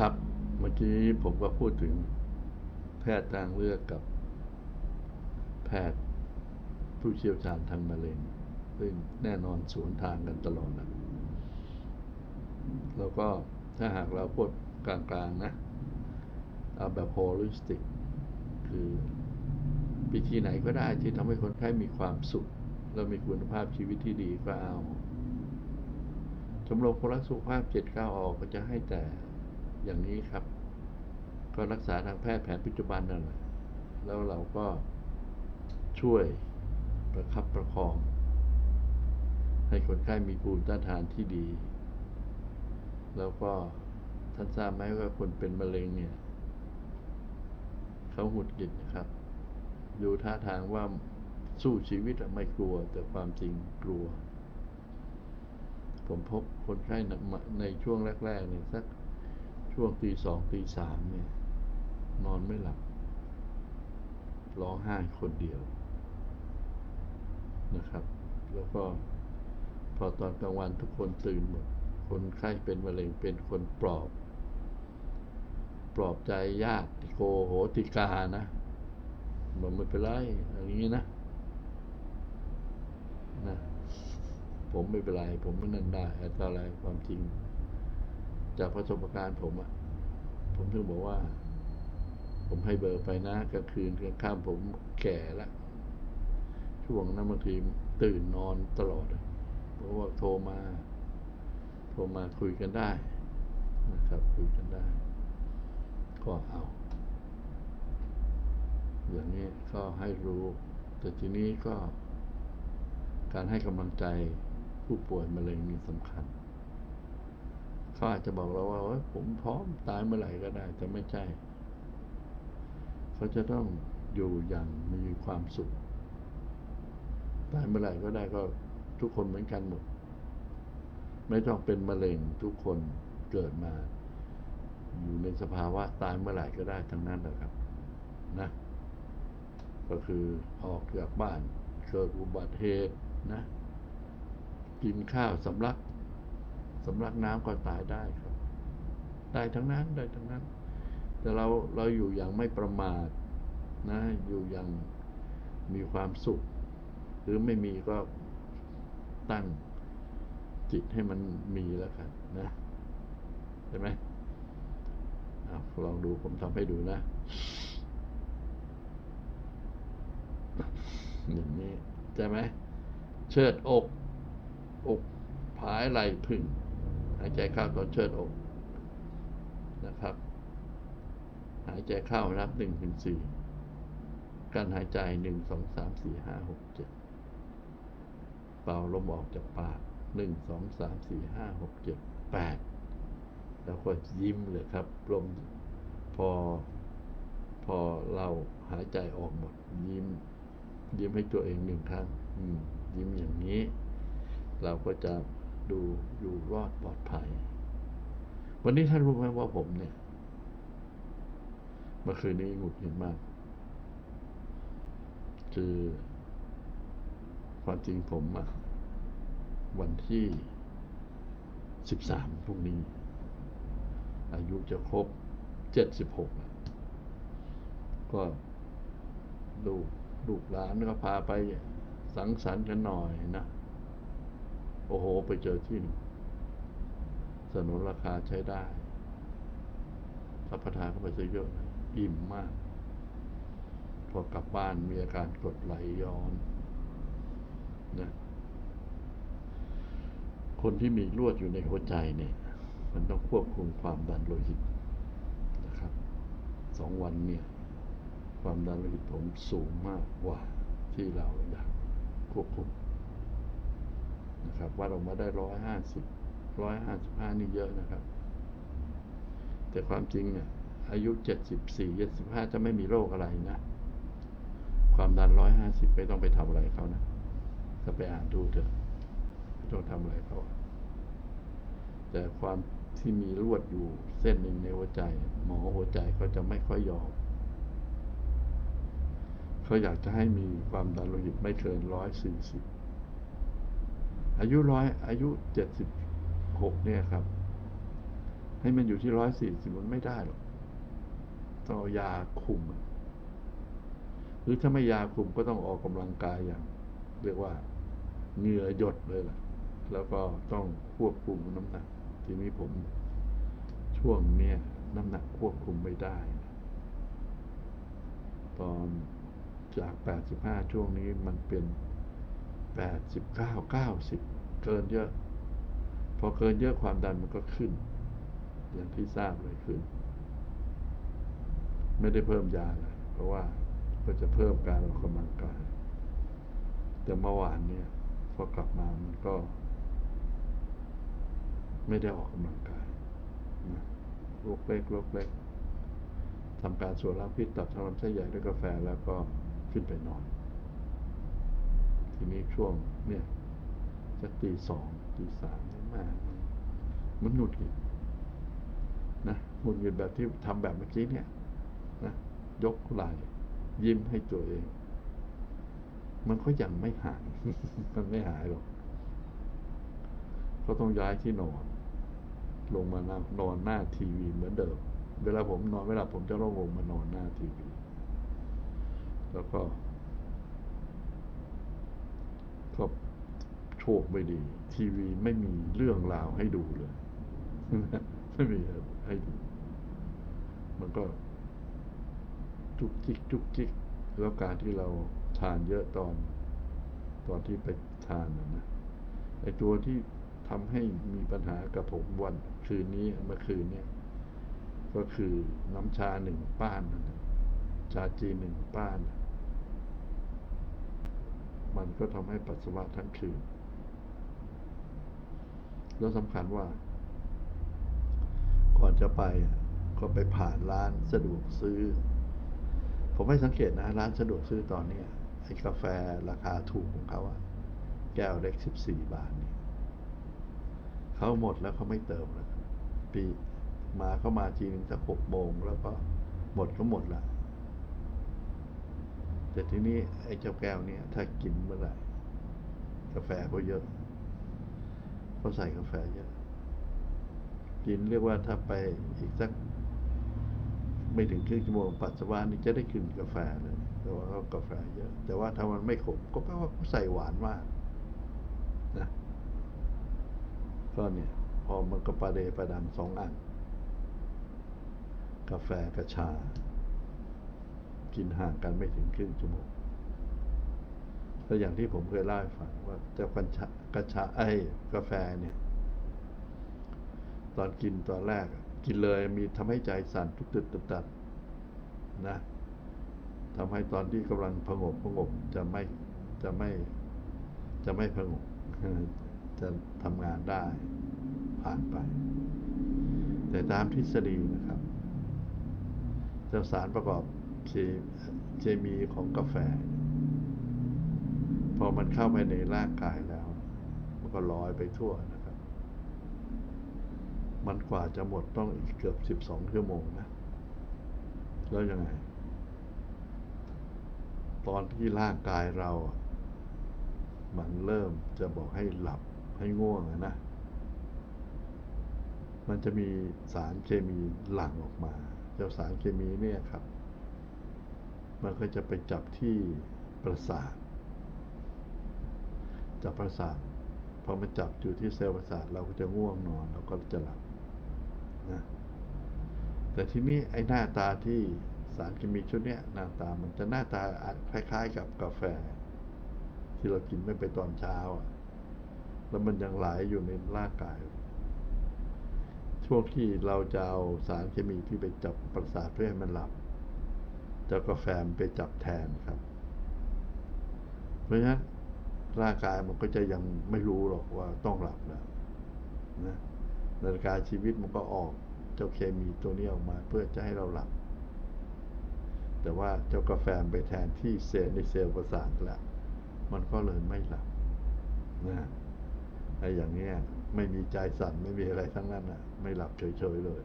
ครับ เมื่อกี้ผมก็พูดถึงแพทย์ทางเลือกกับ แพทย์ผู้เชี่ยวชาญทางมะเร็งซึ่งแน่นอนสวนทางกันตลอดนะแล้วก็ถ้าหากเราพูดกลางๆนะ เอาแบบโฮลิสติก คือวิธีไหนก็ได้ที่ทำให้คนไข้มีความสุข แล้วมีคุณภาพชีวิตที่ดีก็เอาชมรมคนรักสุขภาพเจ็ดเก้าออกก็จะให้แต่ อย่างนี้ครับ ก็รักษาทางแพทย์แผนปัจจุบันนั่นแหละแล้วเราก็ช่วยประคับประคอง ให้คนไข้มีภูมิต้านทานที่ดี แล้วก็ท่านทราบไหมว่าคนเป็นมะเร็งเนี่ย เขาหุดหงิดนะครับ ดูท่าทางว่าสู้ชีวิตไม่กลัว แต่ความจริงกลัว ผมพบคนไข้ในช่วงแรกๆเนี่ยสัก ช่วงตีสองตีสามเนี่ย นอนไม่หลับ ร้องไห้คนเดียวนะครับ แล้วก็พอตอนกลางวันทุกคนตื่นหมด คนไข้เป็นมะเร็งเป็นคนปลอบ ปลอบใจญาติโกโหติกานะบอกไม่เป็นไรอะไรอย่างนี้นะนะ ผมไม่เป็นไร ผมไม่นั่นได้อะไรความจริง จากประสบการณ์ผมอะผมถึงบอกว่า ผมให้เบอร์ไปนะกลางคืนกลางค่ำผมแก่ล้วช่วงนั้นบางทีตื่นนอนตลอดเพราะว่าโทรมา โทรมาคุยกันได้นะครับ คุยกันได้ ก็เอา อย่างนี้ก็ให้รู้ แต่ทีนี้ก็ การให้กำลังใจผู้ป่วยมะเร็งนี่สำคัญ เขาอาจจะบอกเราว่าผมพร้อมตายเมื่อไหร่ก็ได้ แต่ไม่ใช่ เขาจะต้องอยู่อย่างมีความสุข ตายเมื่อไหร่ก็ได้ก็ทุกคนเหมือนกันหมด ไม่ต้องเป็นมะเร็งทุกคนเกิดมา อยู่ในสภาวะตายเมื่อไหร่ก็ได้ทั้งนั้นแหละครับ นะ ก็คือออกจากบ้านเกิดอุบัติเหตุนะ กินข้าวสำลัก สำลักน้ำก็ตายได้ครับ ได้ทั้งนั้นได้ทั้งนั้น แต่เราเราอยู่อย่างไม่ประมาทนะอยู่อย่างมีความสุข หรือไม่มีก็ตั้งจิตให้มันมีแล้วกันนะใช่ไหมอลองดูผมทำให้ดูนะอย่างนี้ใช่ไหมเชิดอก อกผายไหลพึ่งายใจเข้าตอนเชิดอกนะครับ หายใจเข้านับหนึ่งถึงสี่การหายใจหนึ่งสองสามสี่ห้าหกเจ็ดเป่าลมออกจากปากหนึ่งสองสามสี่ห้าหกเจ็ดแปดแล้วก็ยิ้มเลยครับลมพอพอเราหายใจออกหมด ยิ้ม ยิ้มให้ตัวเองหนึ่งครั้งยิ้มอย่างนี้ เราก็จะ ดูอยู่รอดปลอดภัย วันนี้ท่านรู้ไหมว่าผมเนี่ยเมื่อคืนนี้หงุดหงิดมาก คือความจริงผมอะวันที่สิบสามพรุ่งนี้ อายุจะครบเจ็ดสิบหกก็ลูกลูกหลานก็พาไปสังสรรค์กันหน่อยนะ โอ้โห ไปเจอที่สนุนราคาใช้ได้รับประทานเข้าไปซะเยอะอิ่มมาก พอกลับบ้านมีอาการกดไหลย้อนนะคนที่มีลวดอยู่ในหัวใจเนี่ย มันต้องควบคุมความดันโลหิตนะครับสองวันเนี่ย ความดันโลหิตผมสูงมากกว่าที่เราอยากควบคุม วัดออกมาได้ร้อยห้าสิบร้อยห้าสิบห้านี่เยอะนะครับ แต่ความจริงเนี่ยอายุเจ็ดสิบสี่เจ็ดสิบห้าจะไม่มีโรคอะไรนะ ความดันร้อยห้าสิบไม่ต้องไปทำอะไรเขานะก็ไปอ่านดูเถอะไม่ต้องทำอะไรเขาแต่ความที่มีลวดอยู่เส้นหนึ่งในหัวใจ หมอหัวใจเขาจะไม่ค่อยยอมเขาอยากจะให้มีความดันโลหิตไม่เกินร้อยสี่สิบ อายุร้อยอายุเจ็ดสิบหกเนี่ยครับ ให้มันอยู่ที่ร้อยสี่สิบมันไม่ได้หรอกต้องเอายาคุม หรือถ้าไม่ยาคุมก็ต้องออกกำลังกายอย่าง เรียกว่าเหงื่อหยดเลยล่ะ แล้วก็ต้องควบคุมน้ำหนัก ทีนี้ผมช่วงเนี้ยน้ำหนักควบคุมไม่ได้นะตอนจาก 85 ช่วงนี้มันเป็น 89 90เก้าเก้าสิบเกินเยอะ พอเกินเยอะความดันมันก็ขึ้น อย่างที่ทราบเลยขึ้น ไม่ได้เพิ่มยาเลยเพราะว่าก็จะเพิ่มการออกกำลังกาย แต่เมื่อวานเนี่ยพอกลับมามันก็ ไม่ได้ออกกำลังกายนะโรคเล็กโรคเล็กทำการส่วนล้างพิษตับทำลำไส้ใหญ่ด้วยกาแฟแล้วก็ขึ้นไปนอน ทีนี้ช่วงเนี่ยสักตีสองตีสามเนี่ยมามันมันหงุดหงิดนะหงุดหงิดแบบที่ทำแบบเมื่อกี้เนี่ยนะยกไหล่ยิ้มให้ตัวเอง มันก็ยังไม่หาย มันไม่หายหรอกก็ต้องย้ายที่นอน ลงมานนอนหน้าทีวีเหมือนเดิม เวลาผมนอนไม่หลับผมจะต้องลงมานอนหน้าทีวี แล้วก็ ก็โชคไม่ดี ทีวีไม่มีเรื่องราวให้ดูเลยไม่มีให้ดู มันก็จุกจิกจุกจิกแล้วการที่เราทานเยอะตอน ตอนที่ไปทานนะไอตัวที่ทำให้มีปัญหากับผมวันคืนนี้เมื่อคืนเนี่ยก็คือน้ำชาหนึ่งป้านนะชาจีนหนึ่งป้านนะ มันก็ทำให้ปัสสาวะทั้งคืน แล้วสำคัญว่า ก่อนจะไปอะก็ไปผ่านร้านสะดวกซื้อ ผมให้สังเกตนะ ร้านสะดวกซื้อตอนเนี้ยไอ้กาแฟราคาถูกของเขาอะแก้วเล็กสิบสี่บาทเนี่ยเขาหมดแล้วเขาไม่เติมแล้วปีมาเข้ามาทีนึงสักหกโมงแล้วก็หมดก็หมดละ แต่ทีนี้ไอ้เจ้าแก้วเนี่ยถ้ากินเมื่อไหร่กาแฟก็เยอะเขาใส่กาแฟเยอะ กินเรียกว่าถ้าไปอีกสัก ไม่ถึงครึ่งชั่วโมงปัสสาวะนี่จะได้กลิ่นกาแฟเลย แต่ว่าเขากาแฟเยอะ แต่ว่าถ้ามันไม่ขมก็แปลว่าเขาใส่หวานมากนะก็เนี่ย พอมันก็ประเดประดังสองอัน กาแฟกับชา กินห่างกันไม่ถึงครึ่งชั่วโมงแล้วอย่างที่ผมเคยเล่าให้ฟังว่าเจ้ากัญชากระชาไอ้กาแฟเนี่ย ตอนกินตอนแรก กินเลยมีทำให้ใจสั่นทุกตึดตึดตัดนะทำให้ตอนที่กำลังผงบผงบจะไม่จะไม่จะไม่ผงบจะทำงานได้ผ่านไป แต่ตามทฤษฎีนะครับเจ้าสารประกอบ เคเคมีของกาแฟ พอมันเข้าไปในร่างกายแล้ว มันก็ลอยไปทั่วนะครับ มันกว่าจะหมดต้องอีกเกือบสิบสองชั่วโมงนะ แล้วยังไง ตอนที่ร่างกายเรา มันเริ่มจะบอกให้หลับให้ง่วงอะนะ มันจะมีสารเคมีหลั่งออกมา เจ้าสารเคมีเนี่ยครับ มันก็จะไปจับที่ประสาท จับประสาทพอมันจับอยู่ที่เซลล์ประสาทเราก็จะง่วงนอนเราก็จะหลับนะแต่ที่นี้ไอ้หน้าตาที่สารเคมีชุดเนี้ยหน้าตามันจะหน้าตาคล้ายๆ กับกาแฟ ที่เรากินไม่ไปตอนเช้าอะแล้วมันยังไหลอยู่ในร่างกาย ช่วงที่เราจะเอาสารเคมีที่ไปจับประสาทเพื่อให้มันหลับ เจ้ากาแฟไปจับแทนครับ เพราะฉะนั้นร่างกายมันก็จะยังไม่รู้หรอกว่าต้องหลับแล้วนะนาฬิกาชีวิตมันก็ออกเจ้าเคมีตัวนี้ออกมาเพื่อจะให้เราหลับ แต่ว่าเจ้ากาแฟไปแทนที่เซลล์ในเซลล์ประสาทแล้วมันก็เลยไม่หลับนะไอ้อย่างเนี้ยไม่มีใจสั่นไม่มีอะไรทั้งนั้นอะ ไม่หลับเฉยๆเลย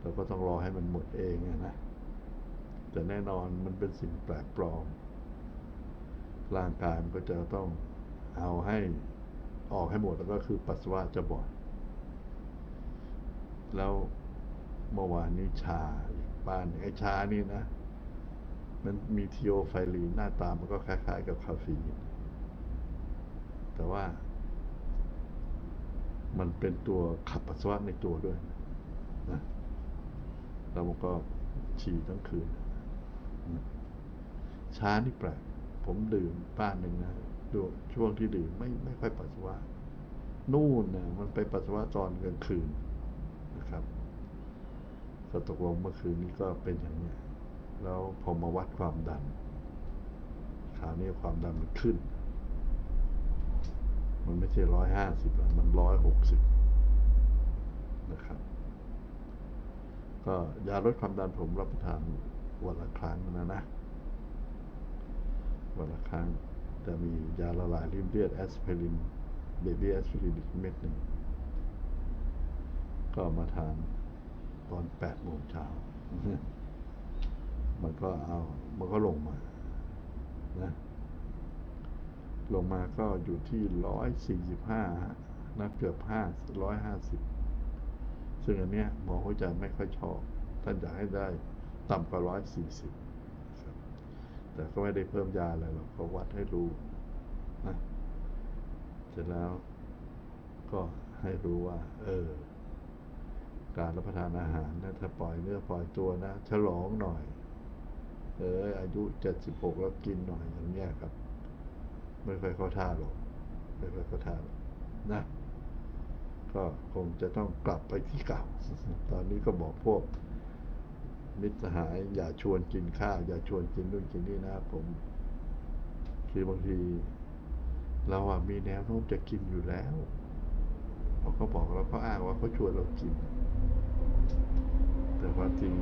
เราก็ต้องรอให้มันหมดเองนะ แต่แน่นอนมันเป็นสิ่งแปลกปลอม ร่างกายมันก็จะต้องเอาให้ออกให้หมดแล้วก็คือปัสสาวะจะบ่อยแล้วเมื่อวานนี้ชาอีกบ้านไอชานี่นะ มันมีทีโอไฟลีนหน้าตามันก็คล้าย ๆ กับคาเฟีนแต่ว่า มันเป็นตัวขับปัสสาวะในตัวด้วยนะแล้วมันก็ฉี่ทั้งคืน ช้านี่แปลกผมดื่มบ้านหนึ่งนะดูช่วงที่ดื่มไม่ไม่ค่อยปัสสาวะนู่นนะมันไปปัสสาวะตอนกลางคืนนะครับก็ตกลงเมื่อคืนนี้ก็เป็นอย่างนี้แล้วพอมาวัดความดันคราวนี้ความดันมันขึ้น มันไม่ใช่ร้อยห้าสิบมันร้อยหกสิบนะครับ ก็ยาลดความดันผมรับประทานวันละครั้งนะนะ วันละครั้ง จะมียาละลายริ่มเลือดแอสไพรินเบบี้แอสไพรินอีกเม็ดหนึ่ง ก็มาทานตอนแปดโมงเช้า มันก็เอา มันก็ลงมา นะ ลงมาก็อยู่ที่ร้อยสี่สิบห้านะเกือบห้าร้อยห้าสิบ ซึ่งอันเนี้ยหมอหัวใจไม่ค่อยชอบ ท่านอยากให้ได้ต่ำกว่าร้อยสี่สิบ แต่ก็ไม่ได้เพิ่มยาอะไรหรอกก็วัดให้รู้นะเสร็จแล้วก็ให้รู้ว่า เออ การรับประทานอาหารนะถ้าปล่อยเนื้อปล่อยตัวนะฉลองหน่อย เออ อายุเจ็ดสิบหกแล้วกินหน่อยอย่างเงี้ยครับ ไม่ค่อยเข้าท่าหรอกไม่ค่อยเข้าท่าหรอกนะก็คงจะต้องกลับไปที่เก่า ตอนนี้ก็บอกพวก มิตรสหาย อย่าชวนกินข้าว อย่าชวนกินนู่นกินนี่นะผม คือบางที เราอะมีแนวโน้มจะกินอยู่แล้วเขาบอกเราก็อ้างว่าเขาชวนเรากิน แต่ความจริง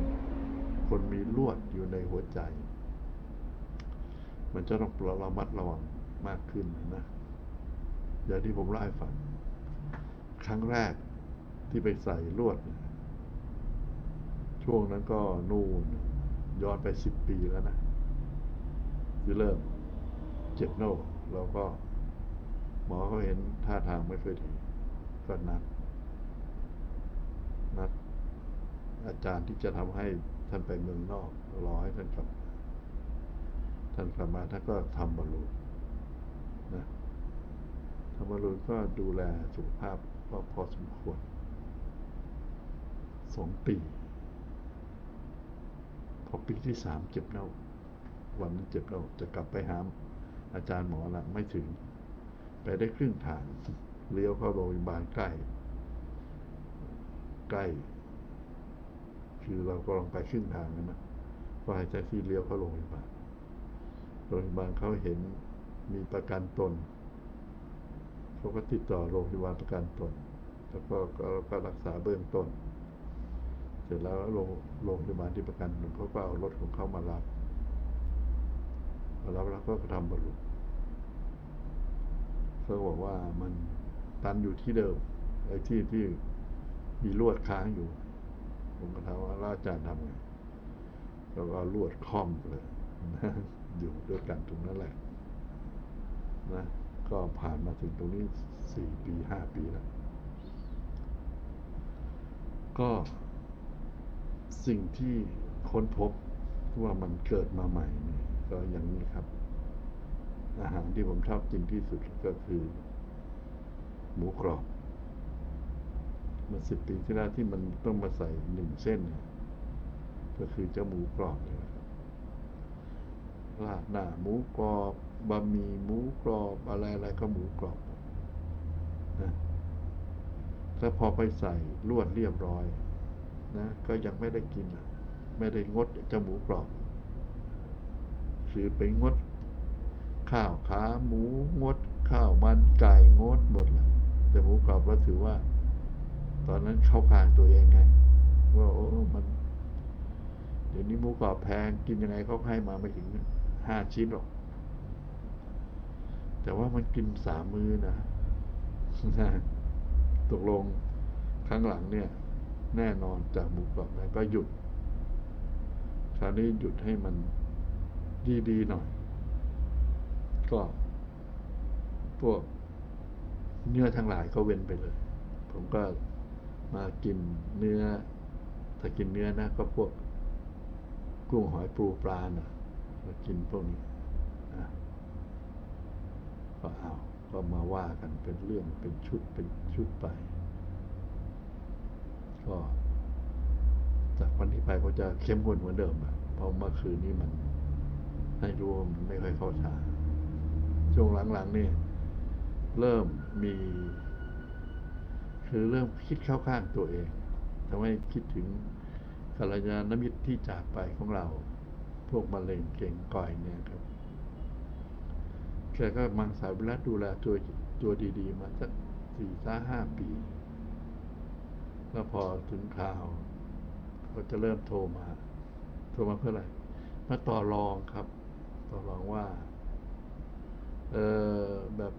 คนมีลวดอยู่ในหัวใจ มันจะต้องระมัดระวังมากขึ้นนะอย่างที่ผมเล่าให้ฟัง ครั้งแรกที่ไปใส่ลวด ช่วงนั้นก็นู่นย้อนไปสิบปีแล้วนะที่เริ่มเจ็บโน่เราก็ หมอเขาเห็นท่าทางไม่ค่อยดีก็นัดนัด อาจารย์ที่จะทำให้ท่านไปเมืองนอกรอให้ท่านกลับ ท่านกลับมาท่านก็ทำบอลลูนนะทำบอลลูนก็ดูแลสุขภาพก็พอสมควรสองปี ปีที่สามเจ็บเน่า วันนั้นเจ็บเน่าจะกลับไปหาอาจารย์หมอละไม่ถึง ไปได้ครึ่งทางเลี้ยวเข้าโรงพยาบาลใกล้ ใกล้ คือเราก็ลองไปครึ่งทางนะนะก็ห้แท็กซี่เลี้ยวเข้าโรงพยาบาลโรงพยาบาลเขาเห็นมีประกันตนเขาก็ติดต่อโรงพยาบาลประกันตน แล้วก็ก็ก็รักษาเบื้องต้น เสร็จแล้วโรงโรงพยาบาลที่ประกันเขาก็เอารถของเขามารับมารับแล้วก็ทำบรรลุเขาบอกว่ามันตันอยู่ที่เดิมไอ้ที่ที่มีลวดค้างอยู่ ผมก็ถามว่าแล้วอาจารย์ทำไงเราก็เอาลวดค่อมเลยนะอยู่ด้วยกันตรงนั้นแหละ นะ ก็ผ่านมาถึงตรงนี้สี่ปีห้าปีแล้ว ก็ สิ่งที่ค้นพบว่ามันเกิดมาใหม่นี่ก็อย่างนี้ครับ อาหารที่ผมชอบกินที่สุดก็คือ หมูกรอบมื่อสิบปีที่แล้วที่มันต้องมาใส่หนึ่งเส้น ก็คือเจ้าหมูกรอบเลยนะครับราดหน้าหมูกรอบบะหมี่หมูกรอบอะไรอะไรก็หมูกรอบนะแล้วพอไปใส่ลวดเรียบร้อย นะก็ยังไม่ได้กิน ไม่ได้งดจ้าหมูกรอบคือไปงด ข้าวขาหมูงด ข้าวมันไก่งดหมดเลยแต่หมูกรอบก็ถือว่า ตอนนั้นเข้าข้างตัวเองไง ว่าโอ้มัน เดี๋ยวนี้หมูกรอบแพงกินยังไงเขาให้มาไม่ถึงห้าชิ้นหรอก แต่ว่ามันกินสามมื้อนะตกลงครั้งหลังเนี่ย แน่นอนจากหมูกรอบแล้วก็หยุดคราวนี้หยุดให้มันดีๆหน่อย ก็พวกเนื้อทั้งหลายก็เว้นไปเลย ผมก็มากินเนื้อ ถ้ากินเนื้อนะ ก็พวกกุ้งหอยปูปลาเน่ะมากินพวกนี้นะก็เอา ก็มาว่ากันเป็นเรื่องเป็นชุดเป็นชุดไป ก็จากวันนี้ไปก็จะเข้มข้นเหมือนเดิมอะเพราะเมื่อคืนนี้มันให้รู้ว่ามันไม่ค่อยเข้าทาช่วงหลังๆนี่เริ่มมี คือเริ่มคิดเข้าข้างตัวเองทำให้คิดถึงกัลยาณมิตรที่จากไปของเรา พวกมะเร็งเก่งก่อยเนี่ยครับแกก็มังสาวิรัตดูแลตัวตัวดี ๆ มาสักสี่ห้าห้าปี แล้วพอถึงข่าวก็จะเริ่มโทรมา โทรมาเพื่ออะไรมาต่อรองครับ ต่อรองว่า เออแบบ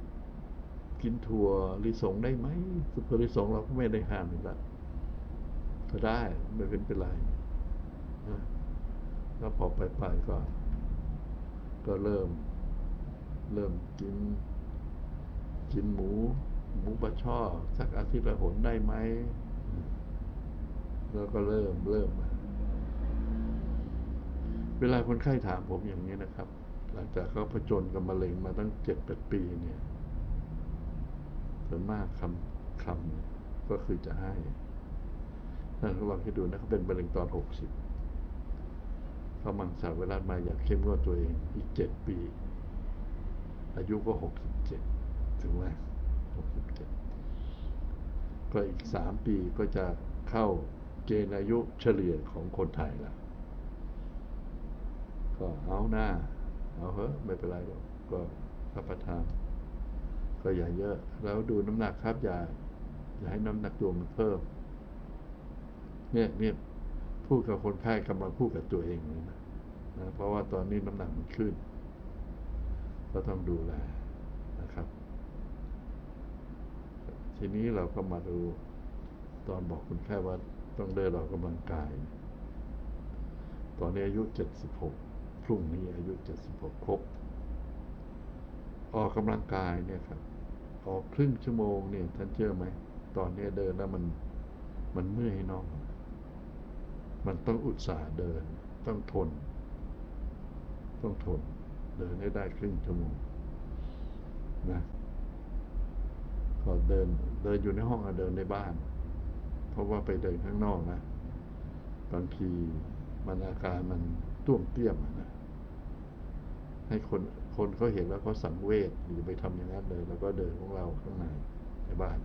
กินถั่วลิสงได้ไหมสุปลิสงเราก็ไม่ได้ห้ามอยู่แล้วก็ได้ไม่เป็นเป็นไรนะแล้วพอไปไปก็ ก็เริ่ม เริ่มกิน กินหมู หมูปลาช่อสักอาทิตย์ละหนได้ไหม แล้วก็เริ่มเริ่มมาเวลาคนไข้ถามผมอย่างนี้นะครับ หลังจากเขาผจญกับมะเร็งมาตั้งเจ็ดแปดปีเนี่ยส่วนมากคำคำก็คือจะให้ท่านลองคิดดูนะเขาเป็นมะเร็งตอนหกสิบเขามังสวิรัตมาอยากเข้มงวดตัวเองอีกเจ็ดปี อายุก็หกสิบเจ็ดถึงไหมหกสิบเจ็ดก็อีกสามปีก็จะเข้า เกณฑ์อายุเฉลี่ยของคนไทยล่ะ ก็เอาหน้า เอาเฮ้ะไม่เป็นไรหรอกก็รับประทาน ก็อย่าเยอะ แล้วดูน้ำหนักครับ อย่า อย่าให้น้ำหนักตัวมันเพิ่ม เนี่ยเนี่ยพูดกับคนไข้กำลังพูดกับตัวเองเลยนะนะ เพราะว่าตอนนี้น้ำหนักมันขึ้น ก็ต้องดูแลนะครับ ทีนี้เราก็มาดูตอนบอกคุณแค่ว่า ต้องเดินออกกำลังกาย ตอนนี้อายุเจ็ดสิบหกพรุ่งนี้อายุเจ็ดสิบหกครบ ออกกำลังกายเนี่ยครับ ออกครึ่งชั่วโมงเนี่ยท่านเชื่อไหม ตอนนี้เดินแล้วมันมันเมื่อยน้อง มันต้องอุตส่าห์เดิน ต้องทน ต้องทน เดินให้ได้ครึ่งชั่วโมงนะก็เดินเดินอยู่ในห้องอเดินในบ้าน ราะว่าไปเดินข้างนอกนะบางทีมันอาการมันต้วมเตี้ยมนะให้คนคนเขาเห็นแล้วเขาสังเวชหรือไปทำอย่างนั้นเลยแล้วก็เดินของเราข้างในในบ้าน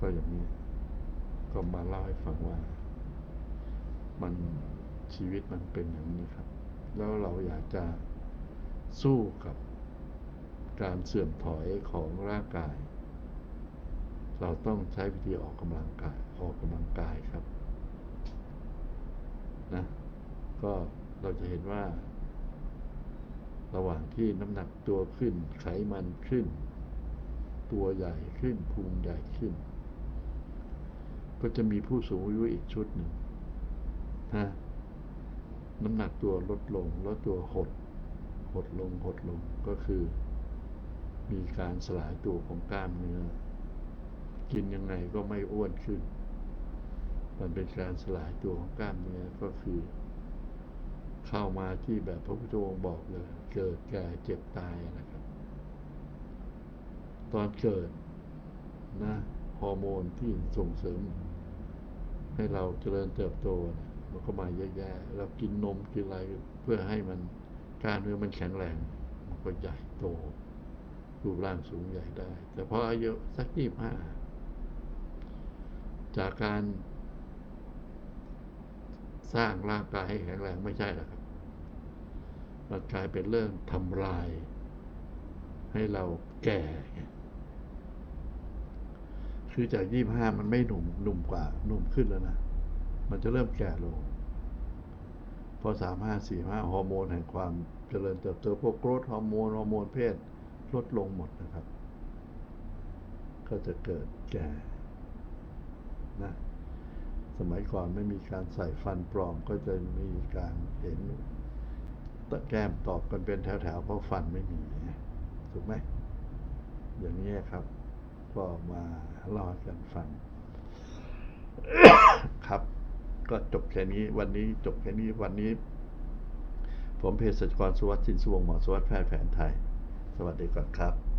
ก็อย่างนี้ก็มาเล่าให้ฟังว่า มันชีวิตมันเป็นอย่างนี้ครับ แล้วเราอยากจะสู้กับการเสื่อมถอยของร่างกาย เราต้องใช้วิธีออกกำลังกายออกกำลังกายครับนะก็เราจะเห็นว่า ระหว่างที่น้ำหนักตัวขึ้น ไขมันขึ้น ตัวใหญ่ขึ้นพุงใหญ่ขึ้น ก็จะมีผู้สูงอายุอีกชุดหนึ่งนะน้ำหนักตัวลดลงแล้วตัวหด หดลงหดลงก็คือ มีการสลายตัวของกล้ามเนื้อ กินยังไงก็ไม่อ้วนขึ้น มันเป็นการสลายตัวของกล้ามเนื้อก็คือ เข้ามาที่แบบพระพุทธองค์บอกเลย เกิดแก่เจ็บตายนะครับ ตอนเกิดนะฮอร์โมนที่ส่งเสริม ให้เราเจริญเติบโตนะมันก็มาเยอะแยะเรากินนมกินอะไรเพื่อให้มันกล้ารเนื้อมันแข็งแรง มันก็ใหญ่โตรูปร่างสูงใหญ่ได้ แต่พออายุสักยี่ห้า จากการ สร้างร่างกายให้แข็งแรงไม่ใช่หรอกครับมันกลายเป็นเรื่องทำลาย ให้เราแก่ คือจากยี่ห้ามันไม่หนุ่มหนุ่มกว่าหนุ่มขึ้นแล้วนะ มันจะเริ่มแก่ลง พอสามห้าสี่ห้าฮอร์โมนแห่งความเจริญเติบโตพวกโกรทฮอร์โมนฮอร์โมนเพศลดลงหมดนะครับ ก็จะเกิดแก่ นะสมัยก่อนไม่มีการใส่ฟันปลอมก็จะมีการเห็นตะแก้มตอบกันเป็นแถวๆเพราะฟันไม่มีถูกไหมอย่างนี้ครับก็มาเล่ากันฟังครับ ก็จบแค่นี้วันนี้จบแค่นี้วันนี้ ผมเภสัชกรสุวัสดิ์สินสวงหมอสุวัสดิ์แพทย์แผนไทย สวัสดีก่อนครับ